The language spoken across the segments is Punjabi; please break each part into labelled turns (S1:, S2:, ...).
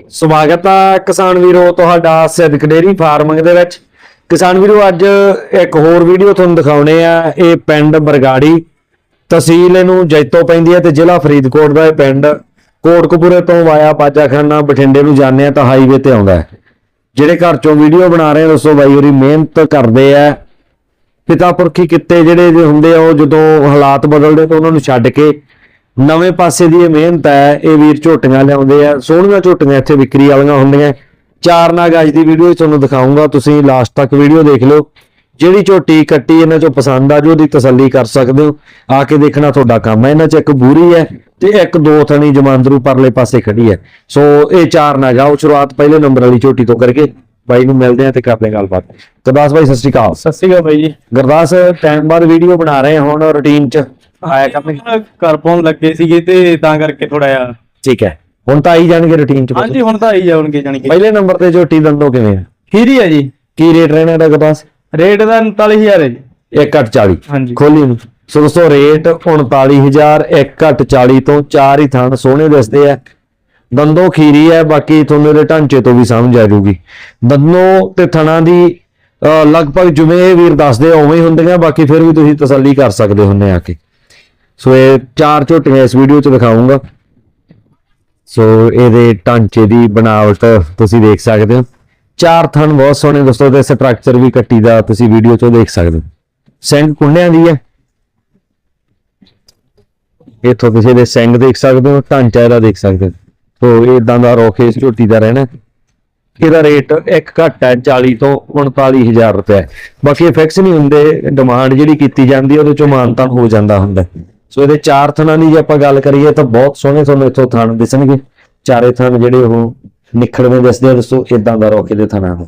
S1: ਸਵਾਗਤ ਆ ਕਿਸਾਨ ਵੀਰੋ ਤੁਹਾਡਾ ਸਿਦਕ ਡੇਰੀ ਫਾਰਮਿੰਗ ਦੇ ਵਿੱਚ। ਕਿਸਾਨ ਵੀਰੋ, ਅੱਜ ਇੱਕ ਹੋਰ ਵੀਡੀਓ ਤੁਹਾਨੂੰ ਦਿਖਾਉਣੇ ਆ, ਇਹ ਪਿੰਡ ਬਰਗਾੜੀ। ਤਹਿਸੀਲ ਇਹਨੂੰ ਜੈਤੋ ਪੈਂਦੀ ਹੈ ਤੇ ਜ਼ਿਲ੍ਹਾ ਫਰੀਦਕੋਟ ਦਾ ਇਹ ਪਿੰਡ। ਕੋਟਕਪੂਰੇ ਤੋਂ ਵਾਇਆ ਪਾਜਾਖਾਨਾ ਬਠਿੰਡੇ ਨੂੰ ਜਾਂਦੇ ਆ ਤਾਂ ਹਾਈਵੇ ਤੇ ਆਉਂਦਾ ਜਿਹੜੇ ਘਰ ਚੋਂ ਵੀਡੀਓ ਬਣਾ ਰਹੇ ਆ, ਦੱਸੋ ਬਾਈ ਹੋਰੀ ਮਿਹਨਤ ਕਰਦੇ ਆ। ਪਿਤਾ ਪੁਰਖੀ ਕਿੱਤੇ ਜਿਹੜੇ ਹੁੰਦੇ ਆ, ਉਹ ਜਦੋਂ ਹਾਲਾਤ ਬਦਲਦੇ ਤਾਂ ਉਹਨਾਂ ਨੂੰ ਛੱਡ ਕੇ ਨਵੇਂ ਪਾਸੇ ਦੀ ਇਹ ਮਿਹਨਤ ਹੈ ਇਹ ਵੀਰ ਝੋਟੀਆਂ ਲਿਆਉਂਦੇ ਆ ਸੋਹਣੀਆਂ ਝੋਟੀਆਂ ਇੱਥੇ ਵਿਕਰੀ ਵਾਲੀਆਂ ਹੁੰਦੀਆਂ। ਚਾਰ ਨਾਗ ਅੱਜ ਦੀ ਵੀਡੀਓ ਤੁਹਾਨੂੰ ਦਿਖਾਉਂਗਾ ਤੁਸੀਂ ਲਾਸਟ ਤੱਕ ਵੀਡੀਓ ਦੇਖ ਲਿਓ। ਜਿਹੜੀ ਝੋਟੀ ਕੱਟੀ ਇਹਨਾਂ 'ਚੋਂ ਪਸੰਦ ਆ ਜੋ ਉਹਦੀ ਤਸੱਲੀ ਕਰ ਸਕਦੇ ਹੋ। ਆ ਕੇ ਦੇਖਣਾ ਤੁਹਾਡਾ ਕੰਮ ਹੈ ਇਹਨਾਂ 'ਚ ਇੱਕ ਬੂਰੀ ਹੈ ਤੇ ਇੱਕ ਦੋ ਥਣੀ ਜਮਾਂਦਰੂ ਪਰਲੇ ਪਾਸੇ ਖੜੀ ਹੈ। ਸੋ ਇਹ ਚਾਰ ਆ ਉਹ ਸ਼ੁਰੂਆਤ ਪਹਿਲੇ ਨੰਬਰ ਵਾਲੀ ਝੋਟੀ ਤੋਂ ਕਰਕੇ ਬਾਈ ਨੂੰ ਮਿਲਦੇ ਆ ਤੇ ਕਰਦੇ ਹਾਂ ਗੱਲਬਾਤ। ਗੁਰਦਾਸ ਬਾਈ ਸਤਿ ਸ਼੍ਰੀ ਅਕਾਲ।
S2: ਸਤਿ ਸ਼੍ਰੀ ਅਕਾਲ ਬਾਈ ਜੀ।
S1: ਗੁਰਦਾਸ ਟਾਈਮ ਬਾਅਦ ਵੀਡੀਓ ਬਣਾ ਰਹੇ ਹਾਂ ਹੁਣ ਰੁਟੀਨ 'ਚ। ਆਇਆ ਕਰਨਗੇ।
S2: ਘਰ ਪਾਉਣ ਲੱਗੇ ਸੀਗੇ ਤੇ ਤਾਂ ਕਰਕੇ ਥੋੜਾ ਜਿਹਾ।
S1: ਠੀਕ ਹੈ। ਹੁਣ ਤਾਂ ਆਈ ਜਾਣਗੇ ਰੁਟੀਨ 'ਚ
S2: ਹਾਂਜੀ ਹੁਣ ਤਾਂ ਆਈ ਜਾਣਗੇ ਜਾਣੀ ਕਿ।
S1: ਪਹਿਲੇ ਨੰਬਰ ਤੇ ਝੋਟੀ ਦੰਦੋ ਕਿਵੇਂ ਆ?
S2: ਖੀਰੀ ਹੈ ਜੀ।
S1: ਕੀ ਰੇਟ ਰਹਿਣਾ ਇਹਦਾ ਗੁਰਦਾਸ
S2: ਰੇਟ ਦਾ 39000 ਹੈ ਜੀ।
S1: 1.40
S2: ਹਾਂਜੀ।
S1: ਖੋਲੀ ਨੂੰ। ਸੋ ਦੋਸਤੋ ਰੇਟ 39000 1.40 ਤੋਂ ਚਾਰ ਹੀ ਥਣ ਸੋਹਣੇ ਦਿਸਦੇ ਆ। ਦੰਦੋ ਖੀਰੀ ਹੈ ਬਾਕੀ ਤੁਹਾਨੂੰ ਇਹਦੇ ਢਾਂਚੇ ਤੋਂ ਵੀ ਸਮਝ ਆ ਜਾਊਗੀ। ਦੰਦੋ ਤੇ ਥਣਾ ਦੀ ਲਗਭਗ ਜਿਵੇਂ ਇਹ ਵੀਰ ਦੱਸਦੇ ਆ, ਉਵੇਂ ਹੀ ਹੁੰਦੀਆਂ ਬਾਕੀ ਫਿਰ ਵੀ ਤੁਸੀਂ ਤਸੱਲੀ ਕਰ ਸਕਦੇ ਹੁੰਨੇ ਆ ਕੇ। ਸੋ ਇਹ ਚਾਰ ਝੋਟੀਆਂ ਇਸ ਵੀਡੀਓ 'ਚ ਦਿਖਾਉਂਗਾ ਸੋ ਇਹਦੇ ਢਾਂਚੇ ਦੀ ਬਣਾਵਟ ਤੁਸੀਂ ਦੇਖ ਸਕਦੇ ਹੋ। ਚਾਰ ਥਣ ਬਹੁਤ ਸੋਹਣੇ ਦੋਸਤੋ, ਤੇ ਸਟਰਕਚਰ ਵੀ ਕੱਟੀ ਦਾ ਤੁਸੀਂ ਵੀਡੀਓ 'ਚੋਂ ਦੇਖ ਸਕਦੇ ਹੋ। ਸਿੰਘ ਕੁੰਡਿਆਂ ਦੀ ਹੈ। ਇੱਥੋਂ ਤੁਸੀਂ ਇਹਦੇ ਸਿੰਘ ਦੇਖ ਸਕਦੇ ਹੋ, ਢਾਂਚਾ ਇਹਦਾ ਦੇਖ ਸਕਦੇ ਹੋ। ਸੋ ਇਦਾਂ ਦਾ ਰੋਕੇ ਝੋਟੀ ਦਾ ਰਹਿਣਾ। ਇਹਦਾ ਰੇਟ ਇੱਕ ਘੱਟ ਹੈ 40 ਤੋਂ 39000 ਰੁਪਏ ਬਾਕੀ ਇਹ ਫਿਕਸ ਨਹੀਂ ਹੁੰਦੇ ਡਿਮਾਂਡ ਜਿਹੜੀ ਕੀਤੀ ਜਾਂਦੀ ਉਹਦੇ ਚੋਂ ਮਾਨਤਾਨ ਹੋ ਜਾਂਦਾ ਹੁੰਦਾ। ਸੋ ਇਹਦੇ ਚਾਰ ਥਣਾਂ ਦੀ ਜੇ ਆਪਾਂ ਗੱਲ ਕਰੀਏ ਤਾਂ ਬਹੁਤ ਸੋਹਣੇ ਤੁਹਾਨੂੰ ਇੱਥੋਂ ਥਣ ਦਿਸਣਗੇ। ਚਾਰੇ ਥਣ ਜਿਹੜੇ ਉਹ ਨਿਖੜਵੇਂ ਦਿਸਦੇ ਆ ਦੋਸਤੋ ਇਦਾਂ ਦਾ ਰੋਕੇ ਦੇ ਥਣਾਂ ਦਾ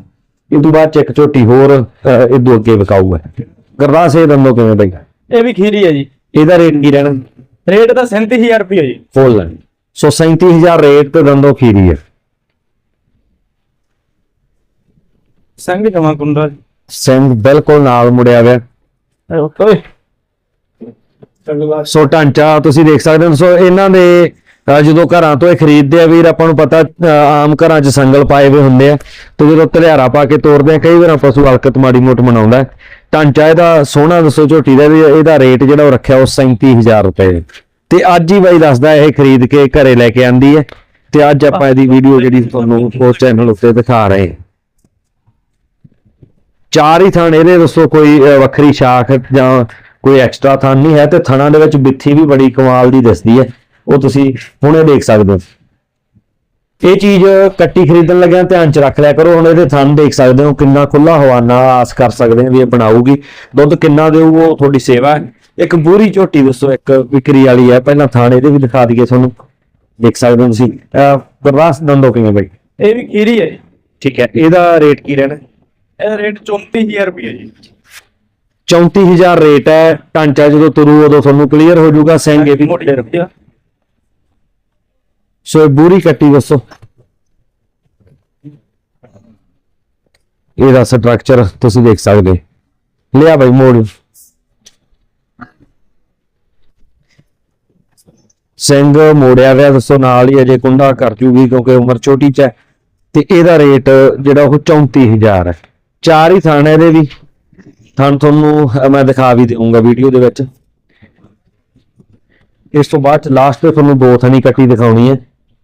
S1: ਇਹ ਤੋਂ ਬਾਅਦ ਚ ਇੱਕ ਝੋਟੀ ਹੋਰ ਅਹ, ਇਹ ਦੋ ਅੱਗੇ ਵਿਕਾਊ ਹੈ ਗਰਦਾਸ ਇਹ ਦੰਦੋ ਕਿਵੇਂ ਬਈ?
S2: ਇਹ ਵੀ ਖੀਰੀ ਹੈ ਜੀ।
S1: ਇਹਦਾ ਰੇਟ ਕੀ ਰਹਿਣਾ?
S2: ਰੇਟ ਦਾ 37000 ਰੁਪਏ ਜੀ।
S1: ਫੁੱਲ ਸੋ 37000 ਰੇਟ ਤੇ ਦੰਦੋ ਖੀਰੀ ਹੈ
S2: ਸੰਗ ਜਮਾ ਕੁੰਡਾ।
S1: ਸਿੰਘ ਬਿਲਕੁਲ ਨਾਲ ਮੁੜਿਆ ਹੋਇਆ।
S2: ਓਏ
S1: ਸੋ ਢਾਂਚਾ ਤੁਸੀਂ ਦੇਖ ਸਕਦੇ ਹੋ। ਸੋ ਇਹਨਾਂ ਦੇ ਜਦੋਂ ਘਰਾਂ ਤੋਂ ਇਹ ਖਰੀਦਦੇ ਆ ਵੀਰ, ਆਪਾਂ ਨੂੰ ਪਤਾ ਆਮ ਘਰਾਂ 'ਚ ਸੰਗਲ ਪਾਏ ਹੋਏ ਹੁੰਦੇ ਆ। ਤੇ ਜਦੋਂ ਧਲਿਆਰਾ ਪਾ ਕੇ ਤੋਰਦੇ ਆ, ਕਈ ਵਾਰ ਪਸ਼ੂ ਹਲਕਤ ਮਾੜੀ ਮੋਟ ਮਨਾਉਂਦਾ ਢਾਂਚਾ ਇਹਦਾ ਸੋਹਣਾ ਦੱਸੋ, ਝੋਟੀ ਦਾ ਵੀ ਇਹਦਾ ਰੇਟ ਜਿਹੜਾ ਉਹ ਰੱਖਿਆ, ਉਹ 37000 ਰੁਪਏ ਤੇ ਅੱਜ ਹੀ ਬਾਈ ਦੱਸਦਾ, ਇਹ ਖਰੀਦ ਕੇ ਘਰੇ ਲੈ ਕੇ ਆਂਦੀ ਹੈ। ਤੇ ਅੱਜ ਆਪਾਂ ਇਹਦੀ ਵੀਡੀਓ ਜਿਹੜੀ ਤੁਹਾਨੂੰ ਉਸ ਚੈਨਲ ਉੱਤੇ ਦਿਖਾ ਰਹੇ ਹਾਂ। ਚਾਰ ਹੀ ਥਾਂ ਇਹਦੇ ਦੱਸੋ ਕੋਈ ਵੱਖਰੀ ਸ਼ਾਖ ਜਾਂ ਕੋਈ ਐਕਸਟਰਾ ਥਣ ਨਹੀਂ ਹੈ ਤੇ ਥਣਾਂ ਦੇ ਵਿੱਚ ਬਿੱਥੀ ਵੀ ਬੜੀ ਕਮਾਲ ਦੀ ਦਿਸਦੀ ਹੈ। ਉਹ ਤੁਸੀਂ ਹੁਣੇ ਦੇਖ ਸਕਦੇ ਹੋ। ਇਹ ਚੀਜ਼ ਕੱਟੀ ਖਰੀਦਣ ਲੱਗਿਆ ਧਿਆਨ ਚ ਰੱਖ ਲਿਆ ਕਰੋ। ਹੁਣ ਇਹਦੇ ਥਣ ਦੇਖ ਸਕਦੇ ਹੋ ਕਿੰਨਾ ਖੁੱਲਾ ਹਵਾਨਾ ਆਸ ਕਰ ਸਕਦੇ ਹਾਂ ਵੀ ਇਹ ਬਣਾਊਗੀ। ਦੁੱਧ ਕਿੰਨਾ ਦੇਊ ਉਹ ਤੁਹਾਡੀ ਸੇਵਾ ਹੈ। ਇੱਕ ਬੂਰੀ ਝੋਟੀ ਦੱਸੋ ਇੱਕ ਵਿਕਰੀ ਵਾਲੀ ਹੈ। ਪਹਿਲਾਂ ਥਣ ਇਹਦੇ ਵੀ ਦਿਖਾ ਦਈਏ ਤੁਹਾਨੂੰ। ਦੇਖ ਸਕਦੇ ਹੋ ਤੁਸੀਂ। ਗੁਰਦਾਸ ਦੰਦੋ ਕਿਵੇਂ ਬਈ।
S2: ਇਹ ਵੀ ਖੀਰੀ ਹੈ
S1: ਠੀਕ ਹੈ ਇਹਦਾ ਰੇਟ ਕੀ ਰਹਿਣਾ?
S2: ਇਹਦਾ ਰੇਟ 34000 ਰੁਪਏ ਜੀ।
S1: 34000 ਰੇਟ ਹੈ। ਢਾਂਚਾ ਜਦੋਂ ਤੁਰੂ ਉਦੋਂ ਤੁਹਾਨੂੰ ਕਲੀਅਰ ਹੋ ਜਾਊਗਾ। ਸੈਂਗੇ ਵੀ
S2: ਮੋਟੀ ਰੱਖੀ ਆ।
S1: ਸੋ ਇਹ ਬੂਰੀ ਕੱਟੀ ਦੱਸੋ। ਇਹਦਾ ਸਟਰਕਚਰ ਤੁਸੀਂ ਦੇਖ ਸਕਦੇ। ਲਿਆ ਬਾਈ ਮੋੜ। ਸਿੰਘ ਮੋੜਿਆ ਗਿਆ ਦੱਸੋ ਨਾਲ ਹੀ ਅਜੇ ਕੁੰਡਾ ਕਰ ਜੂਗੀ ਕਿਉਂਕਿ ਉਮਰ ਛੋਟੀ ਚ ਹੈ। ਤੇ ਇਹਦਾ ਰੇਟ ਜਿਹੜਾ ਉਹ 34000 ਹੈ। ਚਾਰ ਹੀ ਥਾਣੇ ਇਹਦੇ ਵੀ। ਥਾਣ ਤੁਹਾਨੂੰ ਮੈਂ ਦਿਖਾ ਵੀ ਦੇਵਾਂਗਾ ਵੀਡੀਓ ਦੇ ਵਿੱਚ। ਇਸ ਤੋਂ ਬਾਅਦ ਲਾਸਟ ਤੇ ਤੁਹਾਨੂੰ ਦੋ ਥਣੀ ਕੱਟੀ ਦਿਖਾਉਣੀ ਹੈ।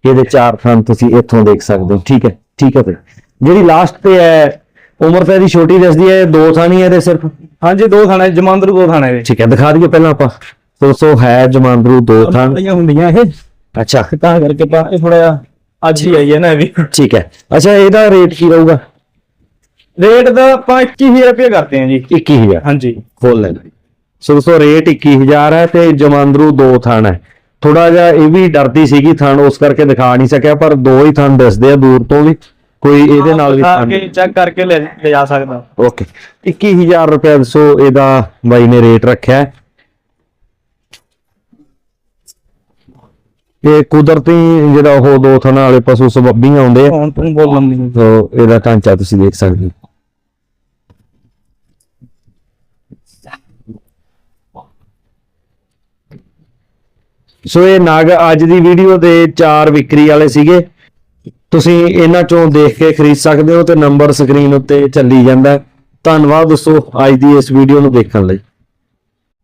S1: ਇਹਦੇ ਚਾਰ ਥਣ ਤੁਸੀਂ ਇੱਥੋਂ ਦੇਖ ਸਕਦੇ ਹੋ। ਠੀਕ ਹੈ ਠੀਕ ਹੈ ਫਿਰ। ਜਿਹੜੀ ਲਾਸਟ ਤੇ ਹੈ ਉਮਰ ਤਾਂ ਇਹਦੀ ਛੋਟੀ ਦੱਸਦੀ ਹੈ ਦੋ ਥਾਣੀ ਹੈ ਇਹਦੇ ਸਿਰਫ।
S2: ਹਾਂਜੀ ਦੋ ਥਾਣੇ ਜਮਾਂਦਰੂ ਦੋ ਥਾਣੇ ਦੇ।
S1: ਠੀਕ ਹੈ ਦਿਖਾ ਦਈਏ ਪਹਿਲਾਂ ਆਪਾਂ। ਦੋਸਤੋ ਹੈ ਜਮਾਂਦਰੂ ਦੋ ਥਣ।
S2: ਹੁੰਦੀਆਂ ਇਹ।
S1: ਅੱਛਾ।
S2: ਤਾਂ ਕਰਕੇ ਪਾ ਇਹ ਥੋੜਾ ਅੱਜ ਹੀ ਆਈ ਹੈ ਨਾ ਇਹ ਵੀ।
S1: ਠੀਕ ਹੈ। ਅੱਛਾ ਇਹਦਾ ਰੇਟ ਕੀ ਰਹੂਗਾ?
S2: ਰੇਟ ਦਾ ਆਪਾਂ 21000 ਰੁਪਏ ਕਰਦੇ ਹਾਂ ਜੀ।
S1: 21000
S2: ਹਾਂਜੀ।
S1: ਖੋਲ ਲੈਣਾ ਸੋ ਦੋਸਤੋ ਰੇਟ 21000 ਹੈ ਤੇ ਜਮਾਂਦਰੂ ਦੋ ਥਣ ਹੈ। ਥੋੜਾ ਜਿਹਾ ਇਹ ਵੀ ਡਰਦੀ ਸੀਗੀ ਥਣ ਉਸ ਕਰਕੇ ਦਿਖਾ ਨਹੀਂ ਸਕਿਆ ਪਰ ਦੋ ਹੀ ਥਣ ਦਿਸਦੇ ਆ ਦੂਰ ਤੋਂ ਵੀ। ਕੋਈ ਇਹਦੇ ਨਾਲ ਵੀ ਥਣ
S2: ਕੇ ਚੈੱਕ ਕਰਕੇ ਲੈ ਜਾ ਸਕਦਾ।
S1: ਓਕੇ। 21000 ਰੁਪਏ ਦੱਸੋ ਇਹਦਾ ਬਾਈ ਨੇ ਰੇਟ ਰੱਖਿਆ ਹੈ। ਇਹ ਕੁਦਰਤੀ ਜਿਹੜਾ ਉਹ ਦੋ ਥਣਾ ਵਾਲੇ ਪਸ਼ੂ ਸਬੱਬੀਆਂ ਆਉਂਦੇ ਆ।
S2: ਹੁਣ ਤੂੰ ਬੋਲਣ ਦੀ।
S1: ਸੋ ਇਹਦਾ ਢਾਂਚਾ ਤੁਸੀਂ ਦੇਖ ਸਕਦੇ ਹੋ। ਸੋ ਇਹ ਨਾਗ ਅੱਜ ਦੀ ਵੀਡੀਓ ਦੇ ਚਾਰ ਵਿਕਰੀ ਵਾਲੇ ਸੀਗੇ। ਤੁਸੀਂ ਇਹਨਾਂ ਚੋਂ ਦੇਖ ਕੇ ਖਰੀਦ ਸਕਦੇ ਹੋ ਤੇ ਨੰਬਰ ਸਕਰੀਨ ਉੱਤੇ ਚੱਲੀ ਜਾਂਦਾ। ਧੰਨਵਾਦ ਦੋਸਤੋ ਅੱਜ ਦੀ ਇਸ ਵੀਡੀਓ ਨੂੰ ਦੇਖਣ ਲਈ।